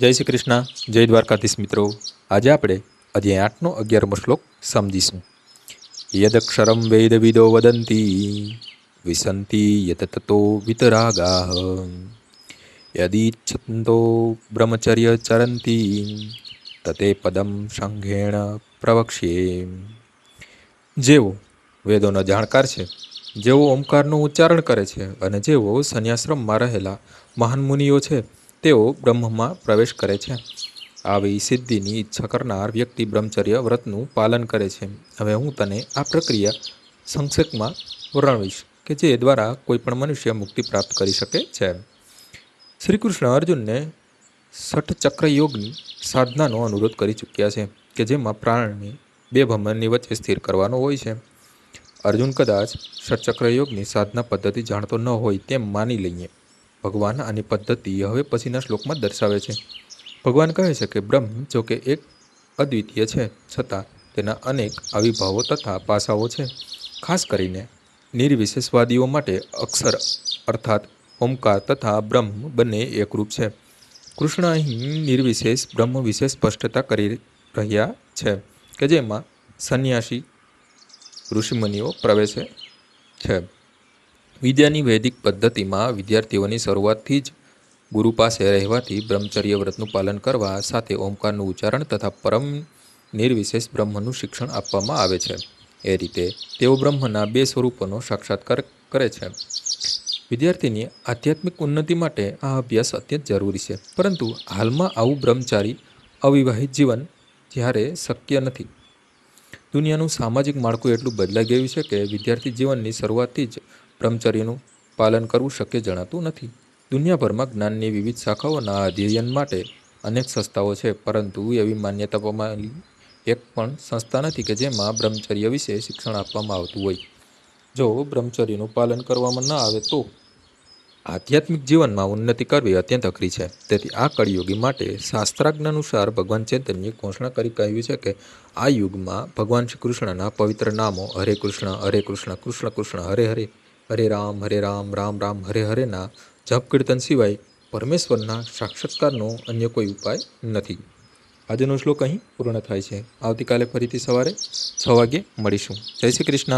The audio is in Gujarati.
જય શ્રી કૃષ્ણ. જય દ્વારકાધીશ મિત્રો. આજે આપણે અધ્યાય આઠનો અગિયારમો શ્લોક સમજીશું. યદક્ષરમ વેદવિદો વદંતી, વિસંતી યત તતો વિતરાગા યદીચ્છંતો બ્રહ્મચર્ય ચરંતી, તતે પદમ સંઘેણ પ્રવક્ષ્યે. જેઓ વેદોનો જાણકાર છે, જેઓ ઓમકારનું ઉચ્ચારણ કરે છે અને જેઓ સંન્યાશ્રમમાં રહેલા મહાન મુનિઓ છે તેઓ બ્રહ્મમાં પ્રવેશ કરે છે. આવી સિદ્ધિની ઈચ્છા કરનાર વ્યક્તિ બ્રહ્મચર્ય વ્રતનું પાલન કરે છે. હવે હું તને આ પ્રક્રિયા સંક્ષેપમાં વર્ણવીશ કે જે દ્વારા કોઈપણ મનુષ્ય મુક્તિ પ્રાપ્ત કરી શકે છે. શ્રી કૃષ્ણ અર્જુનને યોગની સાધનાનો અનુરોધ કરી ચૂક્યા છે કે જેમાં પ્રાણને બે ભમરની વચ્ચે સ્થિર કરવાનો હોય છે. અર્જુન કદાચ યોગની સાધના પદ્ધતિ જાણતો ન હોય તેમ માની લઈએ. ભગવાન આની પદ્ધતિ હવે પછીના શ્લોકમાં દર્શાવે છે. ભગવાન કહે છે કે બ્રહ્મ જો કે એક અદ્વિતીય છે, છતાં તેના અનેક આવિર્ભાવો તથા પાસાઓ છે. ખાસ કરીને નિર્વિશેષવાદીઓ માટે અક્ષર અર્થાત ઓમકાર તથા બ્રહ્મ બંને એકરૂપ છે. કૃષ્ણ અહીં નિર્વિશેષ બ્રહ્મ વિશે સ્પષ્ટતા કરી રહ્યા છે કે જેમાં સંન્યાસી ઋષિમુનિઓ પ્રવેશે છે. વિદ્યાની વૈદિક પદ્ધતિમાં વિદ્યાર્થીઓની શરૂઆતથી જ ગુરુ પાસે રહેવાથી બ્રહ્મચર્ય વ્રતનું પાલન કરવા સાથે ઓમકારનું ઉચ્ચારણ તથા પરમ નિર્વિશેષ બ્રહ્મનું શિક્ષણ આપવામાં આવે છે. એ રીતે તેઓ બ્રહ્મના બે સ્વરૂપોનો સાક્ષાત્કાર કરે છે. વિદ્યાર્થીની આધ્યાત્મિક ઉન્નતિ માટે આ અભ્યાસ અત્યંત જરૂરી છે. પરંતુ હાલમાં આવું બ્રહ્મચારી અવિવાહિત જીવન જ્યારે શક્ય નથી. દુનિયાનું સામાજિક માળખું એટલું બદલાઈ ગયું છે કે વિદ્યાર્થી જીવનની શરૂઆતથી જ બ્રહ્મચર્યનું પાલન કરવું શક્ય જણાતું નથી. દુનિયાભરમાં જ્ઞાનની વિવિધ શાખાઓના અધ્યયન માટે અનેક સંસ્થાઓ છે, પરંતુ એવી માન્યતા પામેલી એક પણ સંસ્થા નથી કે જેમાં બ્રહ્મચર્ય વિશે શિક્ષણ આપવામાં આવતું હોય. જો બ્રહ્મચર્યનું પાલન કરવામાં ન આવે તો આધ્યાત્મિક જીવનમાં ઉન્નતિ કરવી અત્યંત અઘરી છે. તેથી આ કળિયુગી માટે શાસ્ત્રાજ્ઞ અનુસાર ભગવાન ચૈતન્યએ ઘોષણા કરી કહ્યું છે કે આ યુગમાં ભગવાન શ્રી કૃષ્ણના પવિત્ર નામો હરે કૃષ્ણ હરે કૃષ્ણ કૃષ્ણ કૃષ્ણ, હરે હરે હરે રામ હરે રામ રામ રામ, હરે હરેના જપ કીર્તન સિવાય પરમેશ્વરના સાક્ષાત્કારનો અન્ય કોઈ ઉપાય નથી. આજનો શ્લોક અહીં પૂર્ણ થાય છે. આવતીકાલે ફરીથી સવારે છ વાગ્યે મળીશું. જય શ્રી કૃષ્ણ.